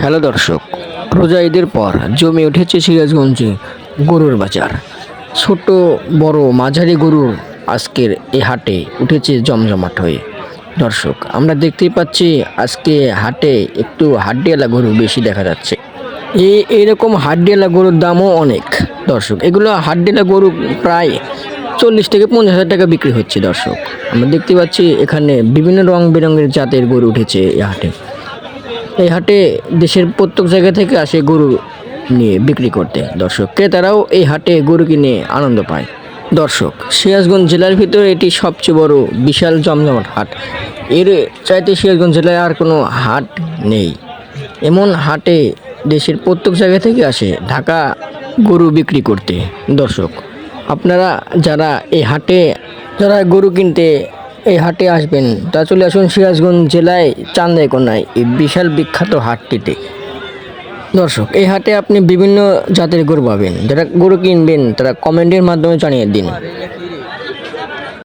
Hello দর্শক, রোজা ঈদের পর জমে উঠেছে সিরাজগঞ্জে গরুর বাজার। ছোট, বড়, মাঝারি গরু আজকের এই হাটে উঠেছে জমজমাট হয়ে। দর্শক, আমরা দেখতেই পাচ্ছি আজকে হাটে একটু হাড্ডিয়ালা গরু বেশি দেখা যাচ্ছে। এই এইরকম হাড্ডিয়ালা গরুর দামও অনেক। দর্শক, এগুলো হাড্ডিয়ালা গরু প্রায় চল্লিশ থেকে পঞ্চাশ হাজার টাকা বিক্রি হচ্ছে, দর্শক। আমরা দেখতে পাচ্ছি এখানে বিভিন্ন রং বেরঙের জাতের গরু উঠেছে এই হাটে। এই হাটে দেশের প্রত্যেক জায়গা থেকে আসে গরু নিয়ে বিক্রি করতে। দর্শক, ক্রেতারাও এই হাটে গরু কিনে আনন্দ পায়। দর্শক, সিরাজগঞ্জ জেলার ভিতরে এটি সবচেয়ে বড় বিশাল জমজমাট হাট। এর চাইতে সিরাজগঞ্জ জেলায় আর কোনো হাট নেই। এমন হাটে দেশের প্রত্যেক জায়গা থেকে আসে ঢাকা গরু বিক্রি করতে। দর্শক আপনারা যারা এই হাটে, যারা গরু কিনতে এই হাটে আসবেন তা চলে আসুন সিরাজগঞ্জ জেলায় চান্দাইকোনায়, এই বিশাল বিখ্যাত হাটটিতে। দর্শক, এই হাটে আপনি বিভিন্ন জাতের গরু পাবেন। যারা গরু কিনবেন, তারা কমেন্টের মাধ্যমে জানিয়ে দিন।